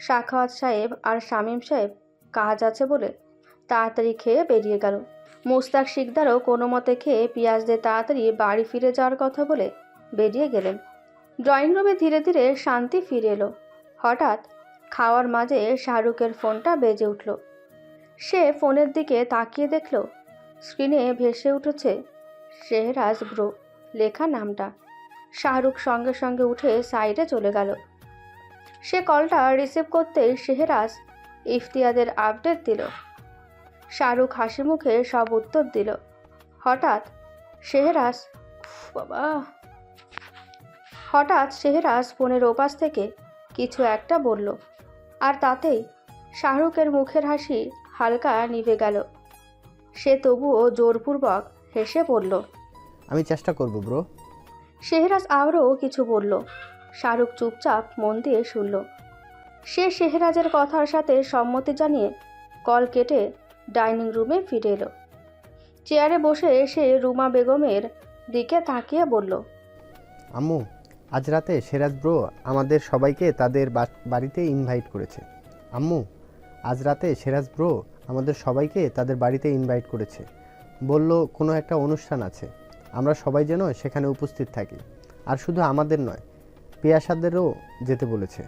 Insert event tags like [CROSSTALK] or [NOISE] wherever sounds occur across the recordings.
সাখাওয়াত সাহেব আর শামীম সাহেব, কাজ আছে বলে তাড়াতাড়ি খেয়ে বেরিয়ে গেল। মুস্তাক শিকদারও কোনো মতে খেয়ে পিঁয়াজ দিয়ে তাড়াতাড়ি বাড়ি ফিরে যাওয়ার কথা বলে বেরিয়ে গেলেন। ড্রয়িং রুমে ধীরে ধীরে শান্তি ফিরে এলো। হঠাৎ খাওয়ার মাঝে শাহরুখের ফোনটা বেজে উঠল। সে ফোনের দিকে তাকিয়ে দেখল, স্ক্রিনে ভেসে উঠেছে, শেহরাজ ব্রো লেখা নামটা। শাহরুখ সঙ্গে সঙ্গে উঠে সাইডে চলে গেল। সে কলটা রিসিভ করতেই শেহরাজ ইফতিয়াদের আপডেট দিল। শাহরুখ হাসি মুখে সব উত্তর দিল। হঠাৎ শেহরাজ বাবা। হঠাৎ শেহরাজ ফোনের ওপাশ থেকে কিছু একটা বলল। আর তাতেই শাহরুখের মুখের হাসি হালকা নিভে গেল। সে তবুও জোরপূর্বক হেসে পড়ল আমি চেষ্টা করব ব্রো। শেহরাজ আরও কিছু বলল। শাহরুখ চুপচাপ মন দিয়ে শুনল। সে শেহরাজের কথার সাথে সম্মতি জানিয়ে কল কেটে ডাইনিং রুমে ফিরে এলো। চেয়ারে বসে সে রুমা বেগমের দিকে তাকিয়ে বলল, আম্মু, আজ রাতে সেরাজ ব্রো আমাদের সবাইকে তাদের বাড়িতে ইনভাইট করেছে। আম্মু, আজ রাতে সেরাজ ব্রো আমাদের সবাইকে তাদের বাড়িতে ইনভাইট করেছে। বলল, কোনো একটা অনুষ্ঠান আছে। আমরা সবাই যেন সেখানে উপস্থিত থাকি। আর শুধু আমাদের নয় পিয়াসাদেরও যেতে বলেছে।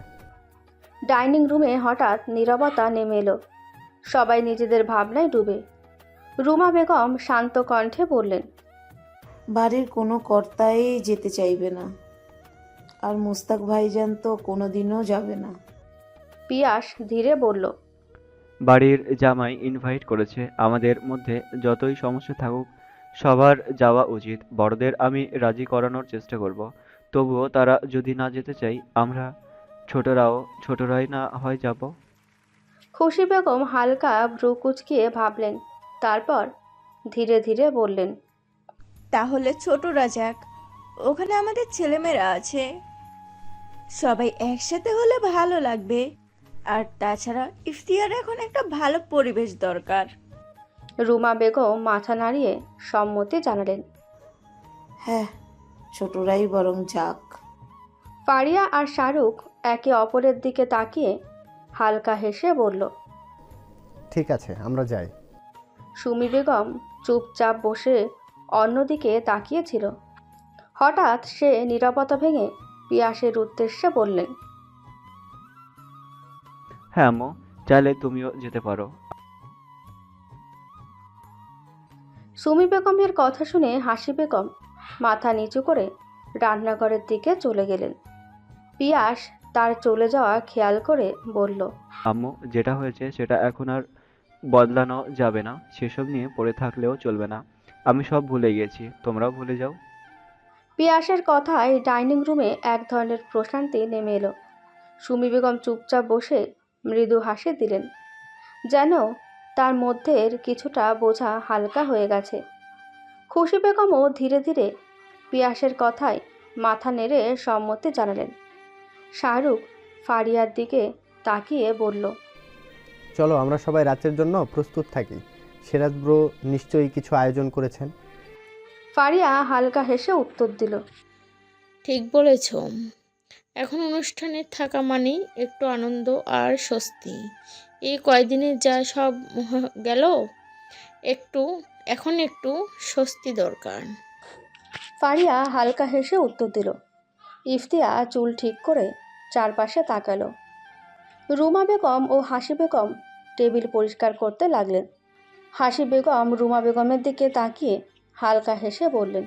ডাইনিং রুমে হঠাৎ নীরবতা নেমে এলো। সবাই নিজেদের ভাবনায় ডুবে। রুমা বেগম শান্ত কণ্ঠে বললেন বাড়ির কোনো কর্তাই যেতে চাইবে না। আর মুস্তাক ভাইজান তো কোনোদিনও যাবে না। পিয়াস ধীরে বলল বাড়ির জামাই ইনভাইট করেছে। আমাদের মধ্যে যতই সমস্যা থাকুক সবার যাওয়া উচিত। বড়দের আমি রাজি করানোর চেষ্টা করব। তবুও তারা যদি না যেতে চাই আমরা ছোটরাও ছোটরাই না হয় যাব। খুশি বেগম হালকা ভ্রু কুচকিয়ে ভাবলেন। তারপর ধীরে ধীরে বললেন তাহলে ছোটরা যাক। ওখানে আমাদের ছেলেমেয়েরা আছে। সবাই একসাথে হলে ভালো লাগবে। আর তাছাড়া ইফতিয়ার এখন একটা ভালো পরিবেশ দরকার। রুমা বেগম মাথা নাড়িয়ে সম্মতি জানালেন। হ্যাঁ ছোটরাই বরং যাক। ফারিয়া আর শাহরুখ একে অপরের দিকে তাকিয়ে হালকা হেসে বলল ঠিক আছে আমরা যাই। সুমি বেগম চুপচাপ বসে অন্যদিকে তাকিয়েছিল। হঠাৎ সে নিরাপত্তা ভেঙে পিয়াসের উদ্দেশ্যে বললেন হ্যাঁ আম্মু চাইলে তুমিও যেতে পারো। সুমি বেগমের কথা শুনে হাসি বেগম মাথা নিচু করে রান্নাঘরের দিকে চলে গেলেন। পিয়াস তার চলে যাওয়া খেয়াল করে বলল আম্মু যেটা হয়েছে সেটা এখন আর বদলানো যাবে না। সেসব নিয়ে পড়ে থাকলেও চলবে না। আমি সব ভুলে গিয়েছি তোমরাও ভুলে যাও। পিয়াসের কথায় ডাইনিং রুমে এক ধরনের প্রশান্তি নেমে এলো। সুমি বেগম চুপচাপ বসে মৃদু হাসি দিলেন যেন তার মধ্যের কিছুটা বোঝা হালকা হয়ে গেছে। খুশি বেগমও ধীরে ধীরে পিয়াসের কথায় মাথা নেড়ে সম্মতি জানালেন। শাহরুখ ফারিয়ার দিকে তাকিয়ে বলল চলো আমরা সবাই রাতের জন্য প্রস্তুত থাকি। সেরাজ ব্রো নিশ্চয়ই কিছু আয়োজন করেছেন। ফারিয়া হালকা হেসে উত্তর দিল ঠিক বলেছ। এখন অনুষ্ঠানে থাকা মানেই একটু আনন্দ আর স্বস্তি। এই কয়দিনে যা সব [LAUGHS] গেল? একটু, এখন একটু স্বস্তি দরকার। ফারিয়া হালকা হেসে উত্তর দিল, ইফতিয়া চুল ঠিক করে চারপাশে তাকালো। রুমা বেগম ও হাসি বেগম টেবিল পরিষ্কার করতে লাগলেন। হাসি বেগম রুমা বেগমের দিকে তাকিয়ে হালকা হেসে বললেন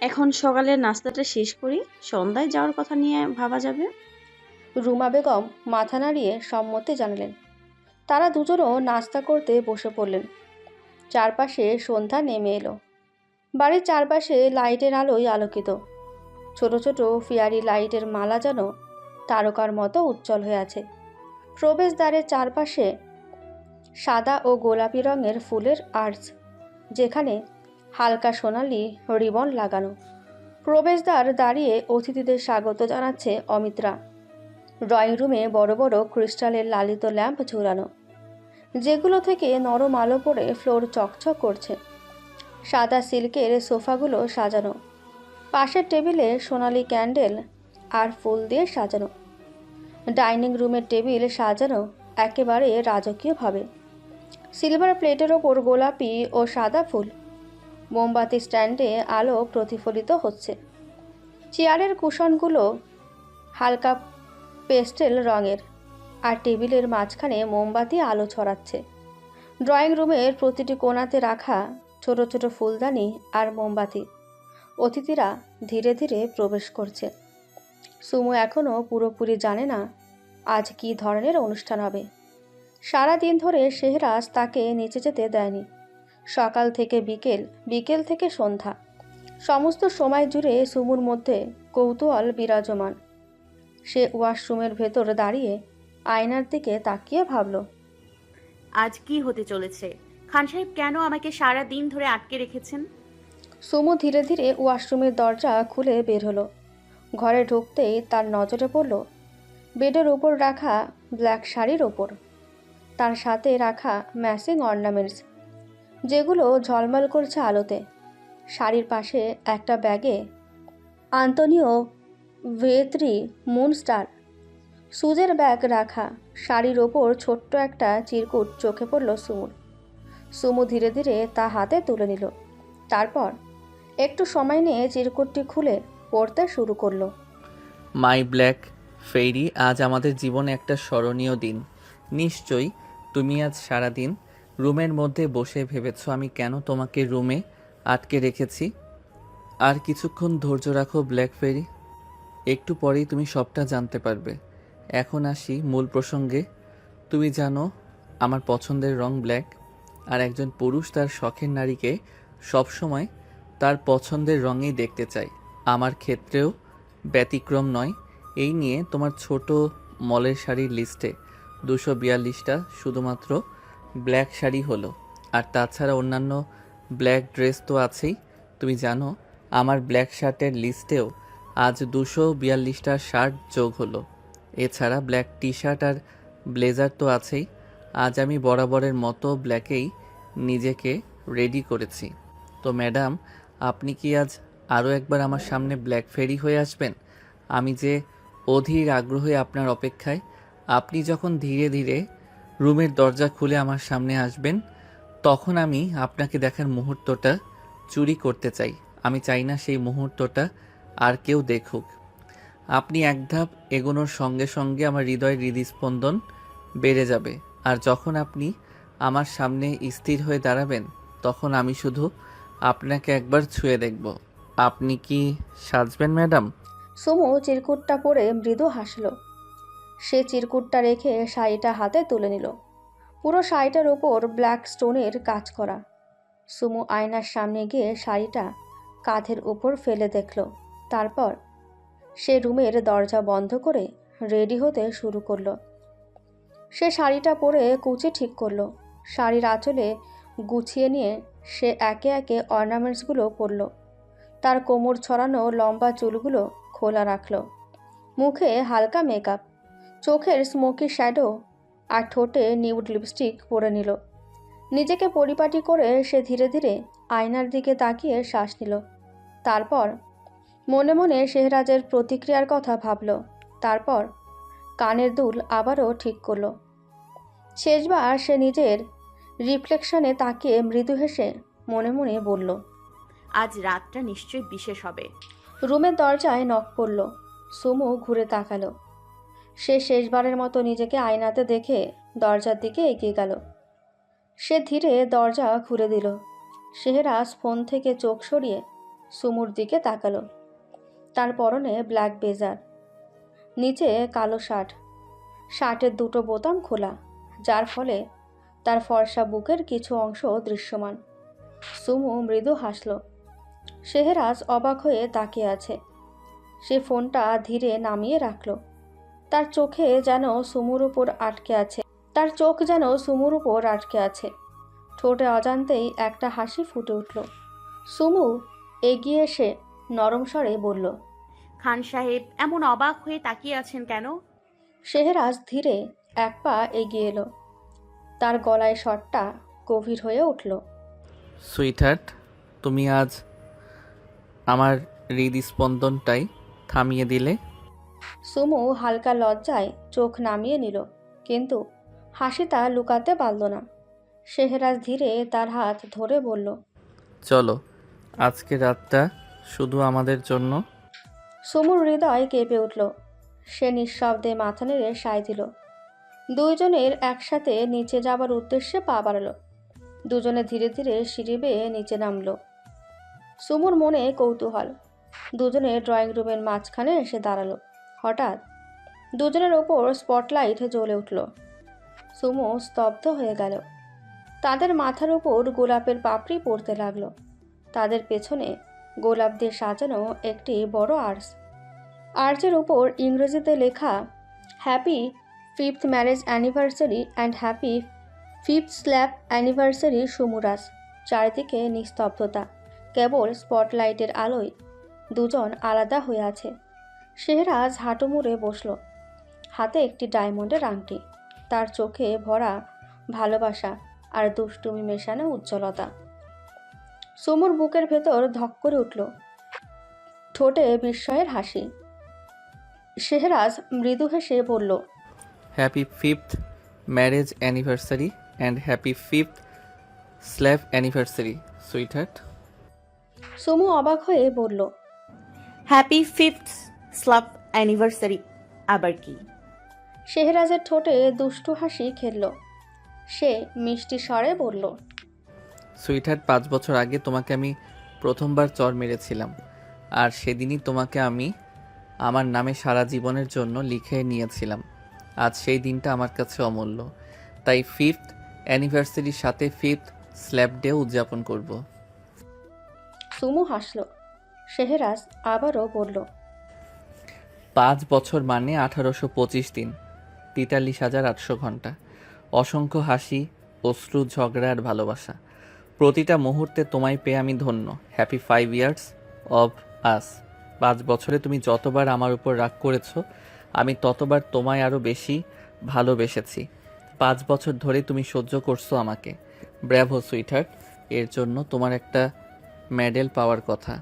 এখন সকালের নাস্তাটা শেষ করি। সন্ধ্যায় যাওয়ার কথা নিয়ে ভাবা যাবে। রুমা বেগম মাথা নাড়িয়ে সম্মতি জানালেন। তারা দুজনও নাস্তা করতে বসে পড়লেন। চারপাশে সন্ধ্যা নেমে এলো। বাড়ির চারপাশে লাইটের আলোয় আলোকিত। ছোট ছোট ফিয়ারি লাইটের মালা যেন তারকার মতো উজ্জ্বল হয়ে আছে। প্রবেশদ্বারের চারপাশে সাদা ও গোলাপি রঙের ফুলের আর্চ, যেখানে হালকা সোনালি রিবন লাগানো। প্রবেশদ্বার দাঁড়িয়ে অতিথিদের স্বাগত জানাচ্ছে অমিত্রা। ড্রয়িং রুমে বড় বড় ক্রিস্টালের লালিত ল্যাম্প ঝুলানো। যেগুলো থেকে নরম আলো পড়ে ফ্লোর চকচক করছে। সাদা সিল্কের সোফাগুলো সাজানো। পাশের টেবিলে সোনালি ক্যান্ডেল আর ফুল দিয়ে সাজানো। ডাইনিং রুমের টেবিল সাজানো একেবারে রাজকীয়ভাবে। সিলভার প্লেটের ওপর গোলাপি ও সাদা ফুল। মোমবাতি স্ট্যান্ডে আলো প্রতিফলিত হচ্ছে। চেয়ারের কুশনগুলো হালকা পেস্টেল রঙের আর টেবিলের মাঝখানে মোমবাতি আলো ছড়াচ্ছে। ড্রয়িং রুমের প্রতিটি কোণাতে রাখা ছোট ছোট ফুলদানি আর মোমবাতি। অতিথিরা ধীরে ধীরে প্রবেশ করছে। সুমু এখনও পুরোপুরি জানে না আজ কী ধরনের অনুষ্ঠান হবে। সারা দিন ধরে শেহরাজ তাকে নিচে যেতে দেয়নি। সকাল থেকে বিকেল বিকেল থেকে সন্ধ্যা। সমস্ত সময় জুড়ে সুমুর মধ্যে কৌতূহল বিরাজমান। সে ওয়াশরুমের ভেতর দাঁড়িয়ে আয়নার দিকে তাকিয়ে ভাবল আজ কি হতে চলেছে? খান সাহেব কেন আমাকে সারা দিন ধরে আটকে রেখেছেন? সুমু ধীরে ধীরে ওয়াশরুমের দরজা খুলে বের হলো। ঘরে ঢুকতেই তার নজরে পড়ল বেডের উপর রাখা ব্ল্যাক শাড়ির ওপর। তার সাথে রাখা ম্যাসিং অর্নামেন্টস। যেগুলো ঝলমল করছে আলোতে। শাড়ির পাশে একটা ব্যাগে আন্তনিও ভেত্রি মুনস্টার সুজের ব্যাগ রাখা, শাড়ির ওপর ছোট্ট একটা চিরকুট চোখে পড়ল সুমুর সুমু ধীরে ধীরে তা হাতে তুলে নিল। তারপর একটু সময় নিয়ে চিরকুটটি খুলে পড়তে শুরু করল। মাই ব্ল্যাক ফেরি আজ আমাদের জীবনে একটা স্মরণীয় দিন। নিশ্চয়ই তুমি আজ সারা দিন রুমের মধ্যে বসে ভেবেছো আমি কেন তোমাকে রুমে আটকে রেখেছি? আর কিছুক্ষণ ধৈর্য রাখো, ব্ল্যাক ফেরি। একটু পরেই তুমি সবটা জানতে পারবে। এখন আসি মূল প্রসঙ্গে। তুমি জানো, আমার পছন্দের রং ব্ল্যাক, আর একজন পুরুষ তার শখের নারীকে সবসময় তার পছন্দের রঙেই দেখতে চায়। আমার ক্ষেত্রেও ব্যতিক্রম নয়। এই নিয়ে তোমার ছোট মলের শাড়ির লিস্টে দুশো বিয়াল্লিশটা শুধুমাত্র ব্ল্যাক শাড়ি হলো। আর তাছাড়া অন্যান্য ব্ল্যাক ড্রেস তো আছেই। তুমি জানো, আমার ব্ল্যাক শার্টের লিস্টেও আজ দুশো বিয়াল্লিশটা শার্ট যোগ হলো। এছাড়া ব্ল্যাক টি শার্ট আর ব্লেজার তো আছেই। আজ আমি বরাবরের মতো ব্ল্যাকেই নিজেকে রেডি করেছি। তো ম্যাডাম, আপনি কি আজ আরও একবার আমার সামনে ব্ল্যাক ফেরি হয়ে আসবেন? আমি যে অধীর আগ্রহে আপনার অপেক্ষায়, আপনি যখন ধীরে ধীরে রুমের দরজা খুলে আমার সামনে আসবেন, তখন আমি আপনাকে দেখার মুহূর্তটা চুরি করতে চাই। আমি চাই না সেই মুহূর্তটা আর কেউ দেখুক। আপনি এক ধাপ এগোনোর সঙ্গে সঙ্গে আমার হৃদয়ের হৃদস্পন্দন বেড়ে যাবে। আর যখন আপনি আমার সামনে স্থির হয়ে দাঁড়াবেন, তখন আমি শুধু আপনাকে একবার ছুঁয়ে দেখব। আপনি কি সাজবেন, ম্যাডাম? সুমু চিরকুটটা পরে মৃদু হাসল। সে চিরকুটটা রেখে শাড়িটা হাতে তুলে নিল। পুরো শাড়িটার ওপর ব্ল্যাক স্টোনের কাজ করা। সুমু আয়নার সামনে গিয়ে শাড়িটা কাঁধের উপর ফেলে দেখল। তারপর সে রুমের দরজা বন্ধ করে রেডি হতে শুরু করল। সে শাড়িটা পরে কুচি ঠিক করল। শাড়ির আঁচলে গুছিয়ে নিয়ে সে একে একে অর্নামেন্টসগুলো পরল। তার কোমর ছড়ানো লম্বা চুলগুলো খোলা রাখল। মুখে হালকা মেকআপ। চোখের স্মোকি শ্যাডো আর ঠোঁটে নিউড লিপস্টিক পরে নিল। নিজেকে পরিপাটি করে সে ধীরে ধীরে আয়নার দিকে তাকিয়ে শ্বাস নিল। তারপর মনে মনে শেহরাজের প্রতিক্রিয়ার কথা ভাবল। তারপর কানের দুল আবারও ঠিক করল। শেষবার সে নিজের রিফ্লেকশনে তাকিয়ে মৃদু হেসে মনে মনে বলল আজ রাতটা নিশ্চয়ই বিশেষ হবে। রুমের দরজায় নক পড়ল সুমু ঘুরে তাকালো। সে শেষবারের মতো নিজেকে আয়নাতে দেখে দরজার দিকে এগিয়ে গেল। সে ধীরে দরজা খুলে দিল। শেহরাজ ফোন থেকে চোখ সরিয়ে সুমুর দিকে তাকালো। তার পরনে ব্ল্যাক বেজার নিচে কালো শার্ট। শার্টের দুটো বোতাম খোলা, যার ফলে তার ফর্সা বুকের কিছু অংশ দৃশ্যমান। সুমু মৃদু হাসল। শেহরাজ অবাক হয়ে তাকিয়ে আছে। সে ফোনটা ধীরে নামিয়ে রাখল। তার চোখে যেন সুমুর উপর আটকে আছে। তার চোখ যেন সুমুর উপর আটকে আছে। ঠোঁটে অজান্তেই একটা হাসি ফুটে উঠল। সুমু এগিয়ে এসে নরম স্বরে বলল খান সাহেব এমন অবাক হয়ে তাকিয়ে আছেন কেন? শেহরাজ ধীরে এক পা এগিয়ে এলো। তার গলায় শটটা গভীর হয়ে উঠল। সুইটহার্ট তুমি আজ আমার হৃদস্পন্দনটাই থামিয়ে দিলে? সুমু হালকা লজ্জায় চোখ নামিয়ে নিল কিন্তু হাসিটা লুকাতে পারল না। শেহরাজ ধীরে তার হাত ধরে বলল চলো আজকে রাতটা শুধু আমাদের জন্য। সুমুর হৃদয় কেঁপে উঠল। সে নিঃশব্দে মাথা নেড়ে সায় দিল। দুইজনের একসাথে নিচে যাবার উদ্দেশ্যে পা বাড়ালো। দুজনে ধীরে ধীরে সিঁড়ি বেয়ে নিচে নামলো। সুমুর মনে কৌতূহল। দুজনে ড্রয়িং রুমের মাঝখানে এসে দাঁড়াল। হঠাৎ দুজনের ওপর স্পটলাইট জ্বলে উঠল। সুমু স্তব্ধ হয়ে গেল। তাদের মাথার উপর গোলাপের পাপড়ি পড়তে লাগল। তাদের পেছনে গোলাপ দিয়ে সাজানো একটি বড় আর্চ আর্চের উপর ইংরেজিতে লেখা happy fifth marriage anniversary and happy fifth slap anniversary সুমুরাস চারিদিকে নিস্তব্ধতা। কেবল স্পটলাইটের আলোয় দুজন আলাদা হয়ে আছে। শেহরাজ হাঁটু মুড়ে বসল। হাতে একটি ডায়মন্ডের আংটি। তার চোখে ভরা ভালোবাসা আর দুষ্টুমি মেশানো উজ্জ্বলতা। সুমুর বুকের ভেতর ধক করে উঠল। ঠোঁটে বিস্ময়ের হাসি। শেহরাজ মৃদু হেসে বলল happy fifth marriage anniversary and happy fifth slap anniversary sweetheart Sumu অবাক হয়ে বলল হ্যাপি ফিফথ স্লাব অ্যানিভার্সারি আবার কি? শেহরাজের ঠোঁটে দুষ্টু হাসি খেলল। সে মিষ্টি স্বরে বলল সুইটহার্ট পাঁচ বছর আগে তোমাকে আমি প্রথমবার চর মেরেছিলাম। আর সেদিনই তোমাকে আমি আমার নামে সারা জীবনের জন্য লিখে নিয়েছিলাম। আজ সেই দিনটা আমার কাছে অমূল্য। তাই ফিফথ অ্যানিভার্সারির সাথে ফিফথ স্ল্যাব ডে উদযাপন করব। সুমু হাসল। শেহরাজ আবারও বলল পাঁচ বছর মানে আঠারোশো পঁচিশ দিন, তেতাল্লিশ হাজার আটশো ঘণ্টা। অসংখ্য হাসি, অশ্রু, ঝগড়া আর ভালোবাসা। প্রতিটা মুহূর্তে তোমায় পেয়ে আমি ধন্য। Happy five years of us পাঁচ বছরে তুমি যতবার আমার উপর রাগ করেছ, আমি ততবার তোমায় আরও বেশি ভালোবেসেছি। পাঁচ বছর ধরে তুমি সহ্য করছ আমাকে। ব্র্যাভো সুইটহার্ট এর জন্য তোমার একটা মেডেল পাওয়ার কথা।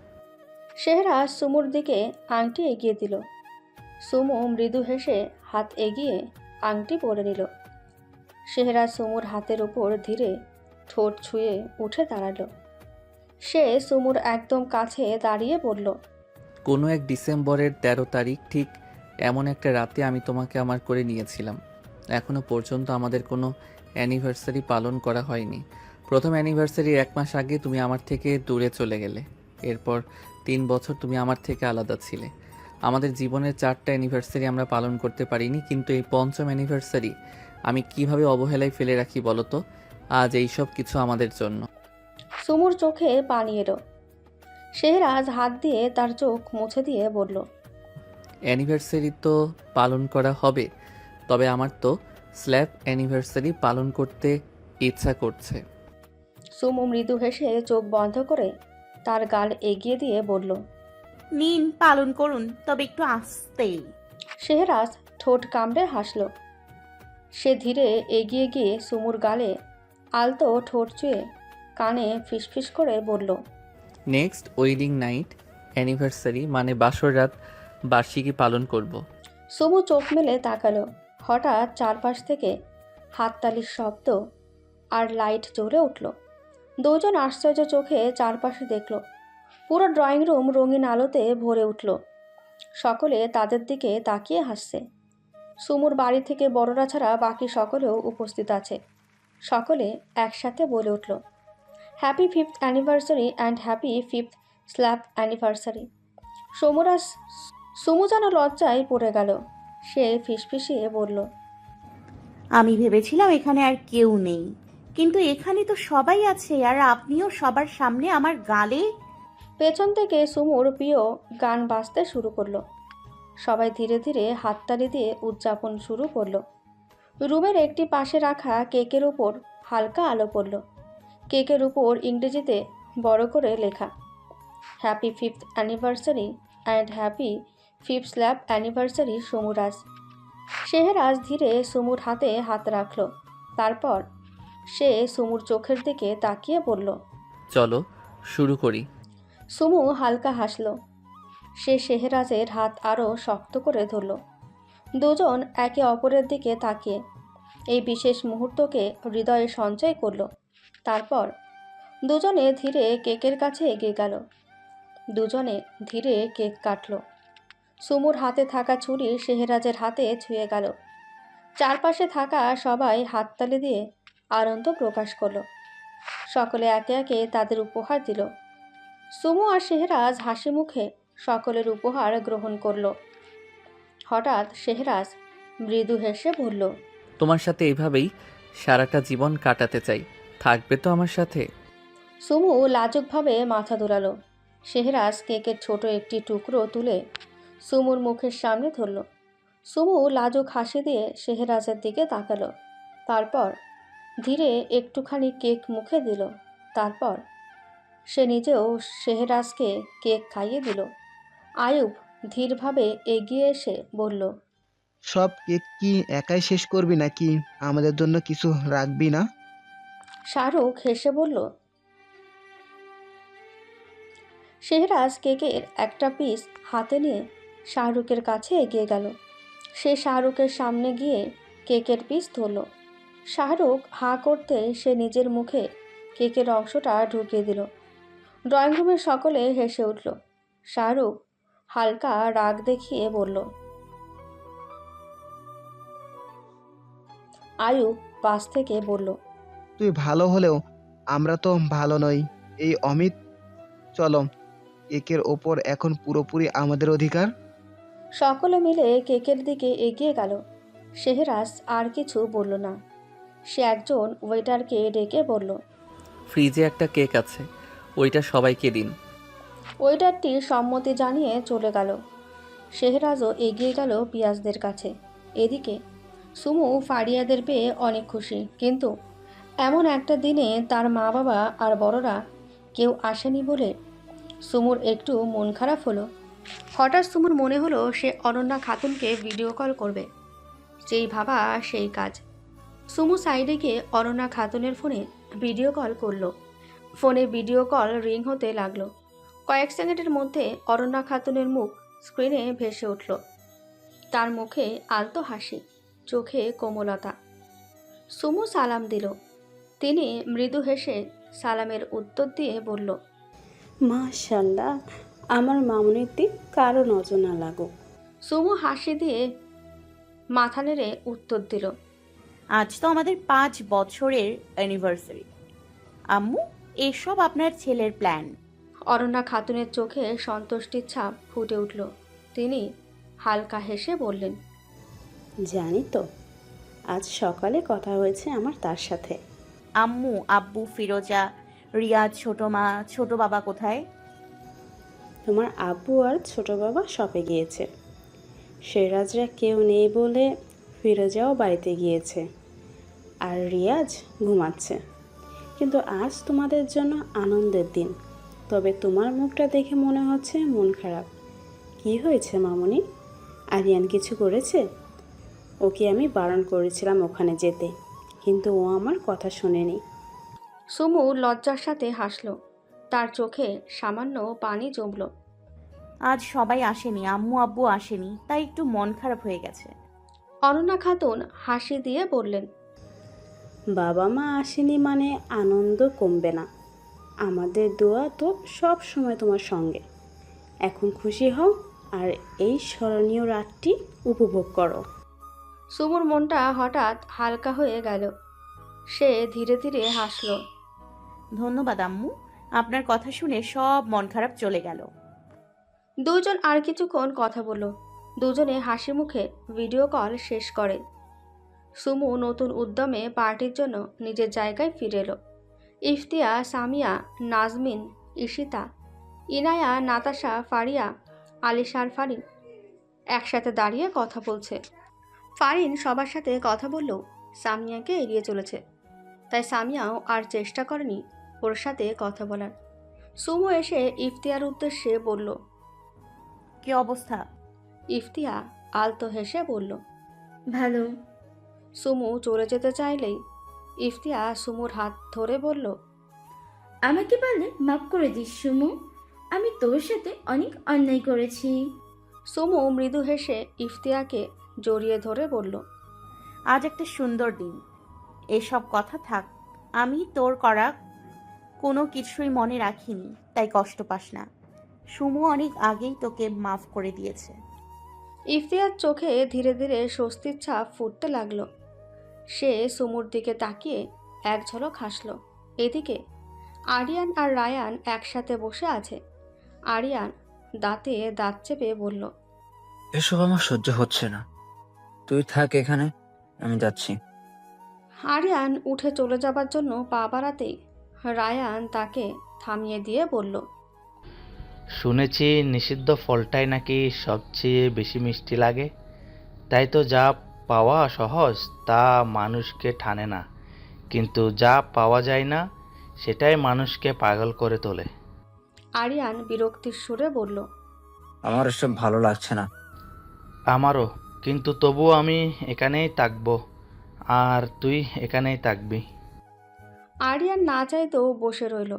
সেহরা সুমুর দিকে আংটি এগিয়ে দিল। সুমু মৃদু হেসে হাত এগিয়ে আংটি পরে নিল। শেহরাজ সুমুর হাতের উপর ধীরে ঠোঁট ছুঁয়ে উঠে দাঁড়াল। সে সুমুর একদম কাছে দাঁড়িয়ে বলল, কোনো এক ডিসেম্বরের তেরো তারিখ ঠিক এমন একটা রাতে আমি তোমাকে আমার করে নিয়েছিলাম। এখনও পর্যন্ত আমাদের কোনো অ্যানিভার্সারি পালন করা হয়নি। প্রথম অ্যানিভার্সারি এক মাস আগে তুমি আমার থেকে দূরে চলে গেলে। এরপর তিন বছর তুমি আমার থেকে আলাদা ছিলে। আমাদের জীবনের চারটা অ্যানিভার্সারি আমরা পালন করতে পারিনি কিন্তু এই পঞ্চম অ্যানিভার্সারি আমি কীভাবে অবহেলায় ফেলে রাখি বলো তো আজ এইসব কিছু আমাদের জন্য। সুমুর চোখে পানি এলো। শেহরাজ হাত দিয়ে তার চোখ মুছে দিয়ে বলল অ্যানিভার্সারি তো পালন করা হবে তবে আমার তো স্ল্যাব অ্যানিভার্সারি পালন করতে ইচ্ছা করছে। সুমু মৃদু হেসে চোখ বন্ধ করে তার গাল এগিয়ে দিয়ে বলল নিন পালন করুন তবে একটু আস্তেই। শেহরাজ ঠোঁট কামড়ে হাসল। সে ধীরে এগিয়ে গিয়ে সুমুর গালে আলতো ঠোঁট চুয়ে কানে ফিসফিস করে বলল নেক্সট ওয়েডিং নাইট অ্যানিভার্সারি মানে বাসর রাত বার্ষিকী পালন করব। সুমু চোখ মেলে তাকালো। হঠাৎ চারপাশ থেকে হাততালির শব্দ আর লাইট জ্বলে উঠল। দুজন আশ্চর্য চোখে চারপাশে দেখল। পুরো ড্রয়িং রুম রঙিন আলোতে ভরে উঠল। সকলে তাদের দিকে তাকিয়ে হাসছে। সুমুর বাড়ি থেকে বড়রা ছাড়া বাকি সকলেও উপস্থিত আছে। সকলে একসাথে বলে উঠল happy fifth anniversary and happy fifth slap anniversary সমুরাজ Sumu যেন লজ্জায় পড়ে গেল। সে ফিসফিসিয়ে বলল, আমি ভেবেছিলাম এখানে আর কেউ নেই। কিন্তু এখানে তো সবাই আছে আর আপনিও সবার সামনে আমার গালে পেছন থেকে সুমুর প্রিয় গান বাজতে শুরু করল। সবাই ধীরে ধীরে হাততালি দিয়ে উদযাপন শুরু করল। রুমের একটি পাশে রাখা কেকের উপর হালকা আলো পড়ল। কেকের উপর ইংরেজিতে বড় করে লেখা happy fifth anniversary and happy fifth slap anniversary সমুরাজ। Sheheraz ধীরে সুমুর হাতে হাত রাখল। তারপর সে সুমুর চোখের দিকে তাকিয়ে বলল, চলো, শুরু করি। সুমু হালকা হাসল। সে শেহরাজের হাত আরও শক্ত করে ধরল। দুজন একে অপরের দিকে তাকিয়ে এই বিশেষ মুহূর্তকে হৃদয়ে সঞ্চয় করল। তারপর দুজনে ধীরে কেকের কাছে এগিয়ে গেল। দুজনে ধীরে কেক কাটল। সুমুর হাতে থাকা ছুরি শেহরাজের হাতে ছুঁয়ে গেল। চারপাশে থাকা সবাই হাততালি দিয়ে আনন্দ প্রকাশ করল। সকলে একে একে তাদের উপহার দিল। সুমু আর শেহরাজ হাসি মুখে সকলের উপহার গ্রহণ করল। হঠাৎ শেহরাজ মৃদু হেসে বলল তোমার সাথে এইভাবেই সারাটা জীবন কাটাতে চাই। থাকবে তো আমার সাথে? সুমু লাজুকভাবে মাথা দোলালো। শেহরাজ কেকের ছোট একটি টুকরো তুলে সুমুর মুখের সামনে ধরল। সুমু লাজুক হাসি দিয়ে শেহরাজের দিকে তাকালো। তারপর ধীরে একটুখানি কেক মুখে দিল। তারপর সে নিজেও শেহরাজকে কেক খাইয়ে দিল। আয়ুব ধীরভাবে এগিয়ে এসে বলল সব কেক কি একাই শেষ করবি নাকি? আমাদের জন্য কিছু রাখবি না? শাহরুখ হেসে বলল শেহরাজ কেকের একটা পিস হাতে নিয়ে শাহরুখের কাছে এগিয়ে গেল। সে শাহরুখের সামনে গিয়ে কেকের পিস ধরল। শাহরুখ হাঁ করতে সে নিজের মুখে কেকের অংশটা ঢুকিয়ে দিল। ড্রয়িং রুমের সকলে হেসে উঠল। শাহরুখ হালকা রাগ দেখিয়ে বলল আয়ুব পাশ থেকে বলল তুই ভালো হলেও আমরা তো ভালো নই। এই অমিত চলো কেকের ওপর এখন পুরোপুরি আমাদের অধিকার? সকলে মিলে কেকের দিকে এগিয়ে গেল। শেহরাজ আর কিছু বলল না। সে একজন ওয়েটারকে ডেকে বলল ফ্রিজে একটা কেক আছে। ওইটা সবাইকে দিন। ওয়েটারটি সম্মতি জানিয়ে চলে গেল। শেহরাজও এগিয়ে গেল পিয়াজদের কাছে। এদিকে সুমু ফারিয়াদের পেয়ে অনেক খুশি, কিন্তু এমন একটা দিনে তার মা বাবা আর বড়রা কেউ আসেনি বলে সুমুর একটু মন খারাপ হলো। হঠাৎ সুমুর মনে হলো সে অনন্যা খাতুনকে ভিডিও কল করবে। যেই ভাবা সেই কাজ। সুমু সাইডে গিয়ে অনন্যা খাতুনের ফোনে ভিডিও কল করল। ফোনে ভিডিও কল রিং হতে লাগল। কয়েক সেকেন্ডের মধ্যে অরণ্যা খাতুনের মুখ স্ক্রিনে ভেসে উঠল। তার মুখে আলতো হাসি চোখে কোমলতা। সুমু সালাম দিল। তিনি মৃদু হেসে সালামের উত্তর দিয়ে বলল মাশাল্লাহ আমার মামুনির দিক কারও নজর না লাগুক। সুমু হাসি দিয়ে মাথা নেড়ে উত্তর দিল আজ তো আমাদের পাঁচ বছরের অ্যানিভার্সারি আম্মু এসব আপনার ছেলের প্ল্যান। অরণ্যা খাতুনের চোখে সন্তুষ্টির ছাপ ফুটে উঠল। তিনি হালকা হেসে বললেন জানি তো আজ সকালে কথা হয়েছে আমার তার সাথে। আম্মু আব্বু ফিরোজা রিয়াজ ছোট মা ছোট বাবা কোথায়? তোমার আব্বু আর ছোট বাবা শপে গিয়েছে। সেরাজরা কেউ নেই বলে ফিরোজাও বাড়িতে গিয়েছে। আর রিয়াজ ঘুমাচ্ছে। কিন্তু আজ তোমাদের জন্য আনন্দের দিন। তবে তোমার মুখটা দেখে মনে হচ্ছে মন খারাপ। কি হয়েছে মামনি? আরিয়ান কিছু করেছে? ওকে আমি বারণ করেছিলাম ওখানে যেতে কিন্তু ও আমার কথা শোনেনি। সুমু লজ্জার সাথে হাসল। তার চোখে সামান্য পানি জমল। আজ সবাই আসেনি আম্মু আব্বু আসেনি তাই একটু মন খারাপ হয়ে গেছে। অনন্যা খাতুন হাসি দিয়ে বললেন বাবা মা আসেনি মানে আনন্দ কমবে না। আমাদের দোয়া তো সব সময় তোমার সঙ্গে। এখন খুশি হও আর এই স্মরণীয় রাতটি উপভোগ করো। সুমুর মনটা হঠাৎ হালকা হয়ে গেল। সে ধীরে ধীরে হাসল। ধন্যবাদ আম্মু। আপনার কথা শুনে সব মন খারাপ চলে গেল। দুজন আর কিছুক্ষণ কথা বলল। দুজনে হাসি মুখে ভিডিও কল শেষ করে। সুমু নতুন উদ্যমে পার্টির জন্য নিজের জায়গায় ফিরে এলো। ইফতিয়া সামিয়া নাজমিন ইশিতা ইনায়া নাতাশা ফারিয়া আলিশার ফারিন একসাথে দাঁড়িয়ে কথা বলছে। ফারিন সবার সাথে কথা বললেও সামিয়াকে এড়িয়ে চলেছে। তাই সামিয়াও আর চেষ্টা করেনি ওর সাথে কথা বলার। সুমু এসে ইফতিয়ার উদ্দেশ্যে বলল কি অবস্থা? ইফতিয়া আলতো হেসে বলল ভালো। সুমু চলে যেতে চাইলেই ইফতিয়া সুমুর হাত ধরে বলল আমাকে পারলে মাফ করে দিস সুমু আমি তোর সাথে অনেক অন্যায় করেছি। সুমু মৃদু হেসে ইফতিয়াকে জড়িয়ে ধরে বলল আজ একটা সুন্দর দিন। এসব কথা থাক আমি তোর করা কোনো কিছুই মনে রাখিনি তাই কষ্ট পাস না। সুমু অনেক আগেই তোকে মাফ করে দিয়েছে। ইফতিয়ার চোখে ধীরে ধীরে স্বস্তির ছাপ ফুটতে লাগল। সে সুমুর দিকে তাকিয়ে এক ঝলক হাসল। এদিকে আরিয়ান আর রায়ান একসাথে বসে আছে। আরিয়ান দাঁতে দাঁত চেপে বলল এসব আমার সহ্য হচ্ছে না। তুই থাক এখানে আমি যাচ্ছি। আরিয়ান উঠে চলে যাবার জন্য পা বাড়াতেই রায়ান তাকে থামিয়ে দিয়ে বলল শুনেছি নিষিদ্ধ ফলটাই নাকি সবচেয়ে বেশি মিষ্টি লাগে। তাই তো যা পাওয়া সহজ তা মানুষকে ঠানে না। কিন্তু যা পাওয়া যায় না সেটাই মানুষকে পাগল করে তোলে। আরিয়ান বিরক্তির সুরে বলল আমার এসব ভালো লাগছে না। আমারও কিন্তু তবুও আমি এখানেই থাকব। আর তুই এখানেই থাকবি। আরিয়ান না চাইতেও বসে রইল।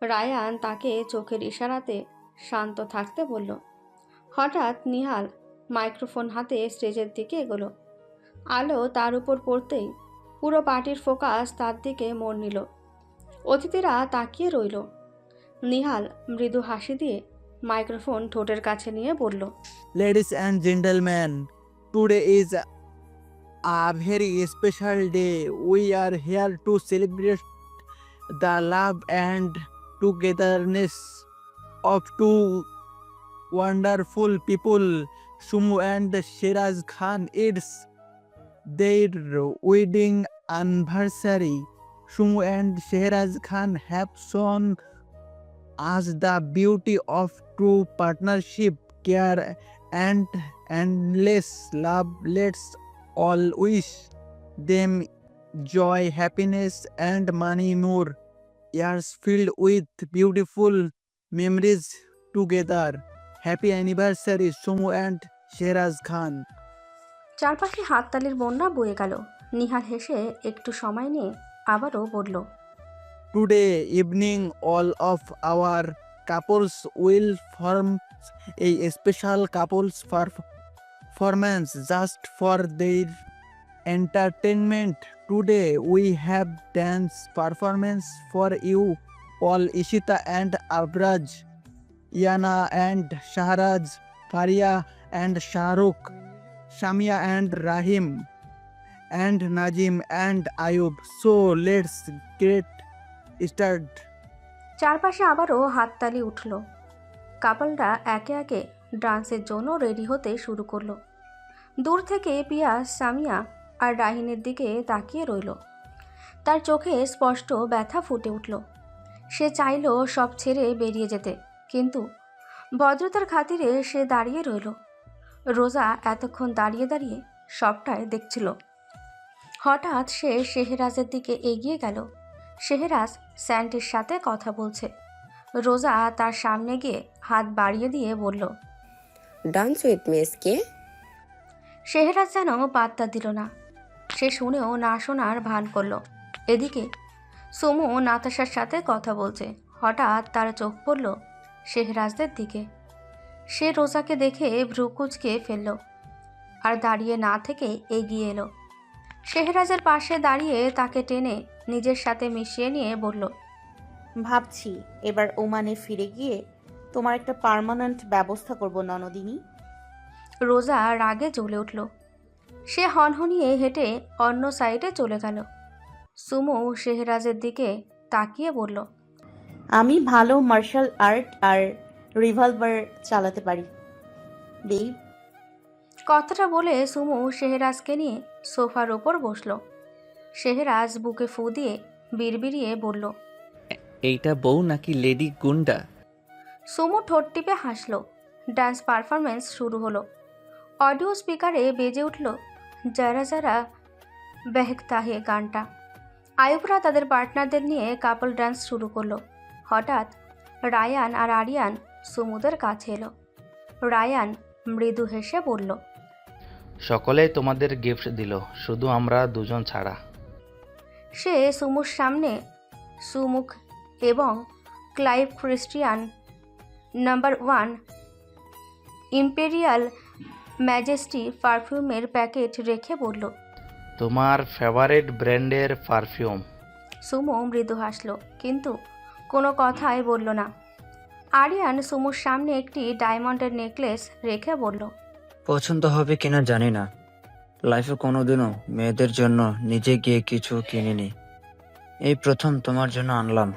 রায়ান তাকে চোখের ইশারাতে শান্ত থাকতে বলল হঠাৎ নিহাল মাইক্রোফোন হাতে স্টেজের দিকে এগোলো। আলো তার উপর পড়তেই পুরো পার্টির ফোকাস তার দিকে মন নিল। অতিথিরা তাকিয়ে রইল। নিহাল মৃদু হাসি দিয়ে মাইক্রোফোন ঠোঁটের কাছে নিয়ে বলল ladies and gentleman today is a very special day we are here to celebrate the love and togetherness of two wonderful people Sumu and Siraj Khan it's their wedding anniversary. Sumu and Shiraz Khan have shown us the beauty of true partnership, care, and endless love. Let's all wish them joy, happiness, and many more years filled with beautiful memories together. Happy anniversary, Sumu and Sheraz Khan. চারপাশে হাততালির বন্যা বয়ে গেল। নিহার হেসে একটু সময় নিয়ে আবারও বলল today evening all of our couples will form এই special couples performance just for their entertainment today we have dance performance for you all Ishita and Abraj Iyana and Shahraj Faria and Shahrukh Shamia and Rahim, and Najim and Ayub. So let's get started. চারপাশে আবারও হাততালি উঠল। কাপলরা একে একে ডান্সের জন্য ready হতে শুরু করল। দূর থেকে পিয়াস সামিয়া আর রাহিনের দিকে তাকিয়ে রইল। তার চোখে স্পষ্ট ব্যথা ফুটে উঠল। সে চাইল সব ছেড়ে বেরিয়ে যেতে কিন্তু ভদ্রতার খাতিরে সে দাঁড়িয়ে রইল। রোজা এতক্ষণ দাঁড়িয়ে দাঁড়িয়ে সবটাই দেখছিল। হঠাৎ সে শেহরাজের দিকে এগিয়ে গেল। শেহরাজ স্যান্টির সাথে কথা বলছে। রোজা তার সামনে গিয়ে হাত বাড়িয়ে দিয়ে বলল ডান্স উইথ মিসকে শেহরাজ যেন পাত্তা দিল না। সে শুনেও না শোনার ভান করল। এদিকে সুমু নাতাশার সাথে কথা বলছে। হঠাৎ তার চোখ পড়ল শেহরাজদের দিকে। সে রোজাকে দেখে ভ্রুকুচকে ফেলল আর দাঁড়িয়ে না থেকে এগিয়ে এলো। শেহরাজের পাশে দাঁড়িয়ে তাকে টেনে নিজের সাথে মিশিয়ে নিয়ে বলল ভাবছি এবার ওমানে ফিরে গিয়ে তোমার একটা পার্মানেন্ট ব্যবস্থা করব ননদিনী। রোজা রাগে জ্বলে উঠল। সে হনহনিয়ে হেঁটে অন্য সাইডে চলে গেল। সুমু শেহরাজের দিকে তাকিয়ে বলল আমি ভালো মার্শাল আর্ট আর রিভলভার চালাতে পারি। দেই। কথাটা বলে সুমু শেহরাজকে নিয়ে সোফার ওপর বসল। শেহরাজ বুকে ফু দিয়ে বিড়বিড়িয়ে বলল এইটা বউ নাকি লেডি গুন্ডা? সুমু ঠোঁট টিপে হাসল। ডান্স পারফরমেন্স শুরু হলো। অডিও স্পিকারে বেজে উঠল যারা যারা বেহকতা হে গানটা। আয়ুবরা তাদের পার্টনারদের নিয়ে কাপল ডান্স শুরু করল। হঠাৎ রায়ান আর আরিয়ান সুমুদের কাছে এলো। রায়ান মৃদু হেসে বলল সকলেই তোমাদের গিফট দিল শুধু আমরা দুজন ছাড়া। সে সুমুর সামনে সুমুখ এবং Clive Christian number one imperial majesty পারফিউমের packet রেখে বলল তোমার ফেভারিট ব্র্যান্ডের পারফিউম। সুমো মৃদু হাসল কিন্তু কোনো কথাই বলল না। আরিয়ান সুমুর সামনে একটি ডায়মন্ডের নেকলেস রেখে বলল পছন্দ হবে কিনা জানি না। লাইফে কোনোদিনও মেয়েদের জন্য নিজে গিয়ে কিছু কিনিনি। এই প্রথম তোমার জন্য আনলাম।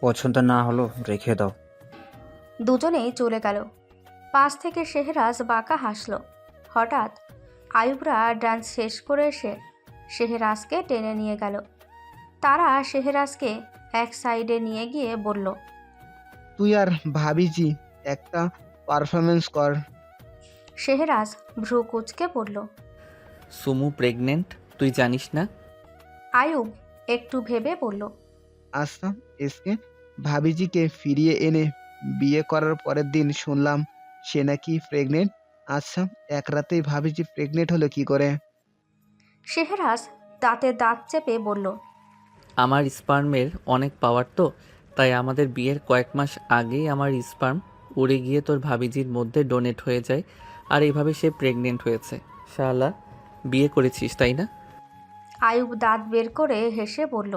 পছন্দ না হলো রেখে দাও। দুজনেই চলে গেল। পাশ থেকে শেহরাজ বাঁকা হাসল। হঠাৎ আয়ুবরা ডান্স শেষ করে এসে শেহরাজকে টেনে নিয়ে গেল। তারা শেহরাজকে এক সাইডে নিয়ে গিয়ে বলল তুই আর ভাবিজি একটা পারফরমেন্স কর। শেহরাজ ভ্রু কুচকে পড়ল সুমু প্রেগনেন্ট তুই জানিস না? আয়ুব একটু ভেবে বলল আচ্ছা এসকে ভাবিজিকে ফিরিয়ে এনে বিয়ে করার পরের দিন শুনলাম সে নাকি প্রেগনেন্ট আচ্ছা এক রাতেই ভাবিজি প্রেগনেন্ট হলো কি করে? শেহরাজ দাঁতে দাঁত চেপে বলল আমার স্পার্মের অনেক পাওয়ার তো তাই আমাদের বিয়ের কয়েক মাস আগেই আমার স্পার্ম উড়ে গিয়ে তোর ভাবিজির মধ্যে ডোনেট হয়ে যায় আর এইভাবে সে প্রেগনেন্ট হয়েছে। শালা বিয়ে করেছিস তাই না? আয়ুব দাঁত বের করে হেসে বলল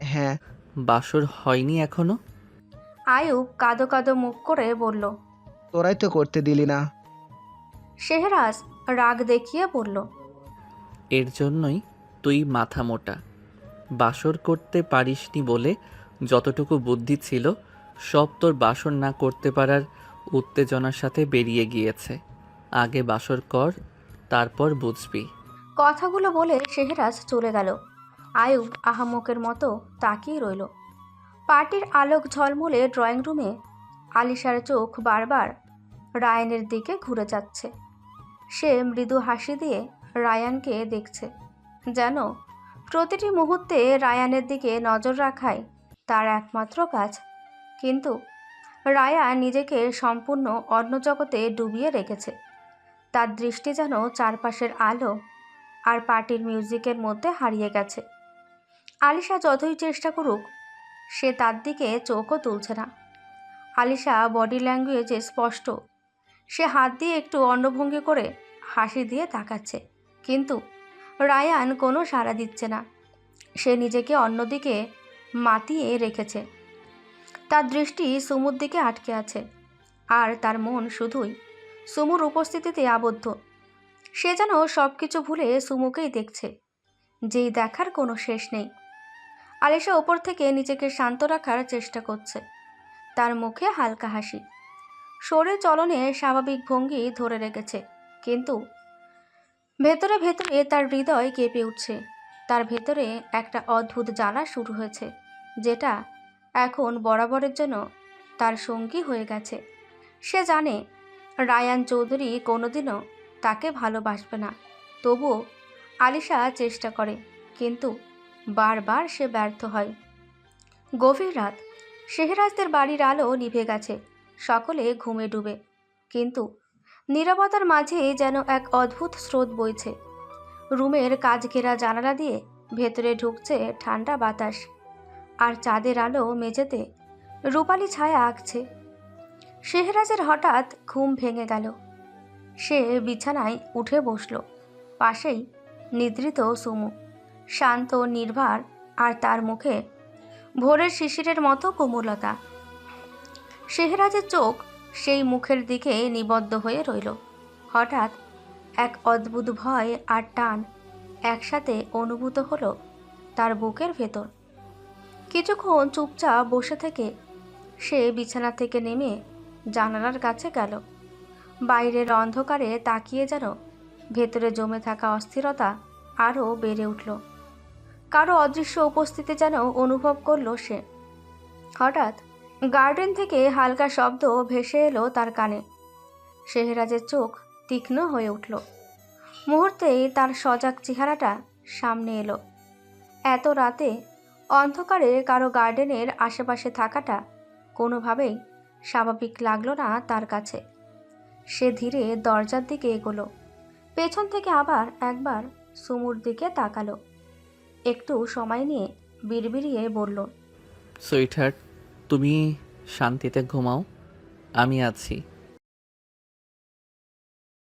হ্যাঁ। বাসর হয়নি এখনও? আয়ুব কাদো কাদো মুখ করে বলল তোরাই তো করতে দিলি না। শেহরাজ রাগ দেখিয়ে বলল এর জন্যই তুই মাথা মোটা। বাসর করতে পারিসনি বলে যতটুকু বুদ্ধি ছিল, সব তোর বাসর না করতে পারার উত্তেজনার সাথে বেরিয়ে গিয়েছে। আগে বাসর কর, তারপর বুঝবি। কথাগুলো বলে শেহরাজ চলে গেল। আয়ুব আহামকের মতো তাকিয়ে রইল। পার্টির আলোক ঝলমলে ড্রয়িং রুমে আলিশার চোখ বারবার রায়ানের দিকে ঘুরে যাচ্ছে। সে মৃদু হাসি দিয়ে রায়ানকে দেখছে। যেন প্রতিটি মুহূর্তে রায়ানের দিকে নজর রাখাই তার একমাত্র কাজ। কিন্তু রায়ান নিজেকে সম্পূর্ণ অন্য জগতে ডুবিয়ে রেখেছে। তার দৃষ্টি যেন চারপাশের আলো আর পার্টির মিউজিকের মধ্যে হারিয়ে গেছে। আলিশা যতই চেষ্টা করুক, সে তার দিকে চোখও তুলছে না। আলিশা বডি ল্যাঙ্গুয়েজে স্পষ্ট। সে হাত দিয়ে একটু অন্নভঙ্গি করে হাসি দিয়ে তাকাচ্ছে। কিন্তু রায়ান কোনো সাড়া দিচ্ছে না। সে নিজেকে অন্যদিকে মাতিয়ে রেখেছে। তার দৃষ্টি সুমুর দিকে আটকে আছে, আর তার মন শুধুই সুমুর উপস্থিতিতে আবদ্ধ। সে যেন সব কিছু ভুলে সুমুকেই দেখছে, যেই দেখার কোনো শেষ নেই। আলিশা ওপর থেকে নিজেকে শান্ত রাখার চেষ্টা করছে। তার মুখে হালকা হাসি। শরীর চলনে স্বাভাবিক ভঙ্গি ধরে রেখেছে, কিন্তু ভেতরে ভেতরে তার হৃদয় কেঁপে উঠছে। তার ভেতরে একটা অদ্ভুত জ্বালা শুরু হয়েছে। যেটা এখন বরাবরের জন্য তার সঙ্গী হয়ে গেছে। সে জানে রায়ান চৌধুরী কোনোদিনও তাকে ভালোবাসবে না। তবুও আলিশা চেষ্টা করে, কিন্তু বারবার সে ব্যর্থ হয়। গভীর রাত শেহরাজদের বাড়ির আলো নিভে গেছে, সকলে ঘুমে ডুবে, কিন্তু নীরবতার মাঝে যেন এক অদ্ভুত স্রোত বইছে। রুমের কাজ ঘেরা জানালা দিয়ে ভেতরে ঢুকছে ঠান্ডা বাতাস। আর চাঁদের আলো মেঝেতে রূপালি ছায়া আঁকছে। শেহরাজের হঠাৎ ঘুম ভেঙে গেল। সে বিছানায় উঠে বসল। পাশেই নিদ্রিত সুমু। শান্ত, নির্ভার আর তার মুখে ভোরের শিশিরের মতো কোমলতা। শেহরাজের চোখ সেই মুখের দিকে নিবদ্ধ হয়ে রইল। হঠাৎ এক অদ্ভুত ভয় আর টান একসাথে অনুভূত হলো তার বুকের ভেতর। কিছুক্ষণ চুপচাপ বসে থেকে সে বিছানা থেকে নেমে জানালার কাছে গেল। বাইরের অন্ধকারে তাকিয়ে যেন ভেতরে জমে থাকা অস্থিরতা আরও বেড়ে উঠল। কারও অদৃশ্য উপস্থিতি যেন অনুভব করল সে। হঠাৎ গার্ডেন থেকে হালকা শব্দ ভেসে এলো তার কানে। শেহরাজের চোখ তীক্ষ্ণ হয়ে উঠল। মুহূর্তেই তার সজাগ চেহারাটা সামনে এলো। এত রাতে অন্ধকারে কারও গার্ডেনের আশেপাশে থাকাটা কোনোভাবেই স্বাভাবিক লাগল না তার কাছে। সে ধীরে দরজার দিকে এগোলো। পেছন থেকে আবার একবার সুমুর দিকে তাকালো। একটু সময় নিয়ে বিড়বিড়িয়ে বলল সুইটহার্ট তুমি শান্তিতে ঘুমাও। আমি আছি।